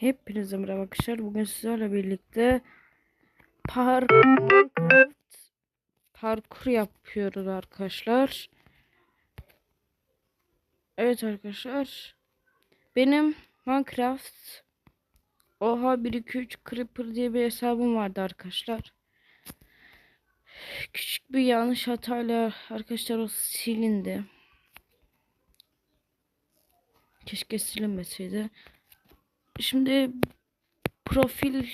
Hepinize merhaba arkadaşlar. Bugün sizlerle birlikte park Minecraft parkur yapıyoruz arkadaşlar. Evet arkadaşlar. Benim Minecraft Oha 1 2 3 Creeper diye bir hesabım vardı arkadaşlar. Küçük bir yanlış hatayla arkadaşlar o silindi. Keşke silinmeseydi. Şimdi profil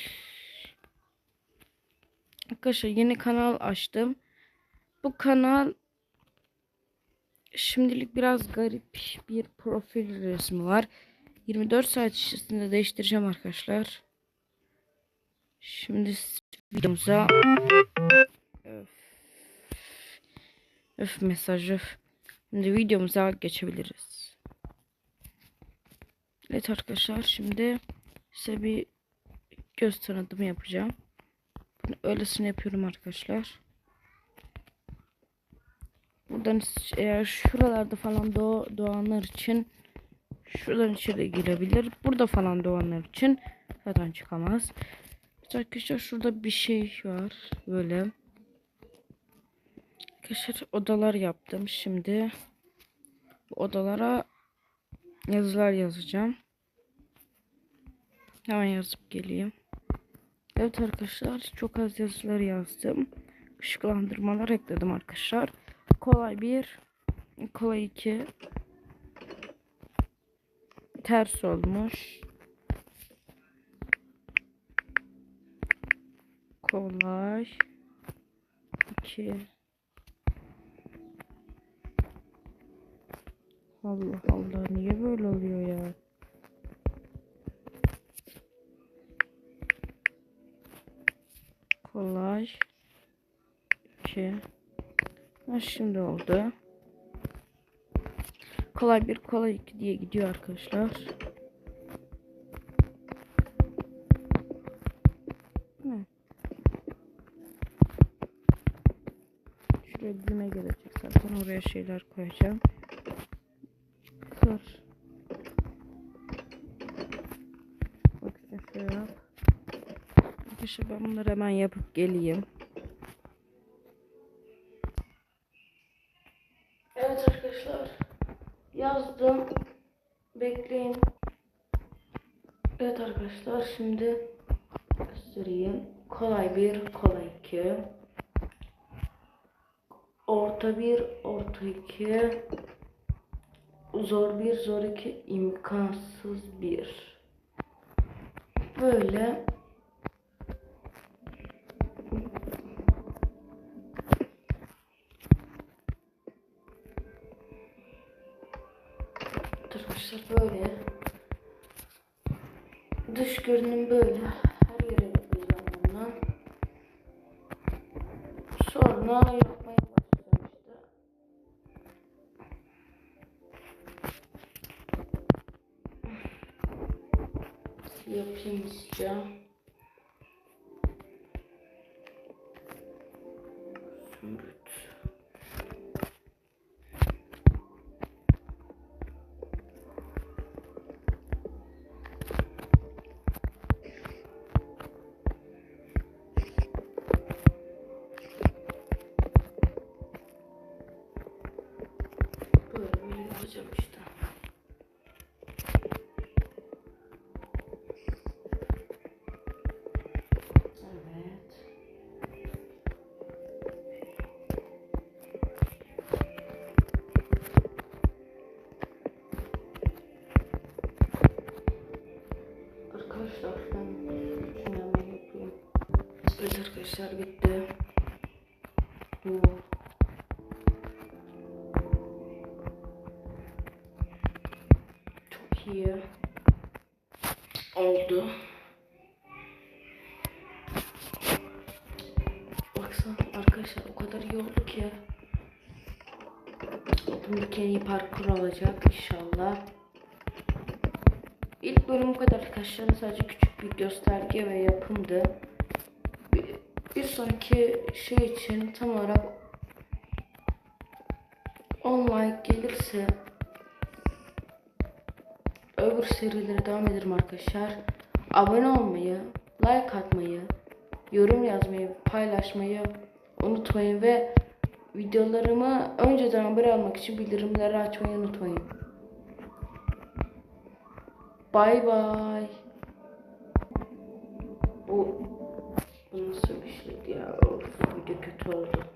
arkadaşlar yeni kanal açtım. Bu kanal şimdilik biraz garip bir profil resmi var. 24 saat içerisinde değiştireceğim arkadaşlar. Şimdi videomuza öf, öf mesaj öf. Şimdi videomuza geçebiliriz. Evet arkadaşlar şimdi size bir göz tanıtımı yapacağım. Bunu öylesine yapıyorum arkadaşlar. Buradan eğer şuralarda falan doğ, doğanlar için şuradan içeri girebilir. Burada falan doğanlar için zaten çıkamaz. Arkadaşlar şurada bir şey var. Böyle. Arkadaşlar odalar yaptım. Şimdi bu odalara yazılar yazacağım. Hemen yazıp geleyim. Evet arkadaşlar çok az yazılar yazdım. Işıklandırmalar ekledim arkadaşlar. Kolay bir, kolay iki. Ters olmuş. Kolay iki. Allah Allah niye böyle oluyor ya? Kolay. 2. Ha, şimdi oldu. Kolay bir kolay iki diye gidiyor arkadaşlar. Hı. Şuraya düğme gelecek zaten oraya şeyler koyacağım. Kır. Bak şöyle yap. Arkadaşlar ben bunları hemen yapıp geleyim. Evet arkadaşlar. Yazdım. Bekleyin. Evet arkadaşlar şimdi göstereyim. Kolay bir, kolay iki. Orta bir, orta iki. Zor bir, zor iki, imkansız bir. Böyle Arkadaşlar böyle. Dış görünüm böyle. Her yere yapacağım bundan. Sonra yapmaya başlayacağım işte. Yapayım istiyorum. Zümrüt. Yapacağım işte. Arkadaşlar bitti. Bu iyi oldu. Baksana arkadaşlar o kadar iyi oldu ki. Bundaki en parkur olacak inşallah. İlk bölüm bu kadar arkadaşlar. Sadece küçük bir gösterge ve yapımdı. Bir, bir sonraki şey için tam olarak 10 like gelirse öbür serilere devam ederim arkadaşlar. abone olmayı, like atmayı, yorum yazmayı, paylaşmayı unutmayın ve videolarımı önceden haber almak için bildirimleri açmayı unutmayın. Bay bay. Bu, bu nasıl bir şeydi ya? Of, video kötü oldu.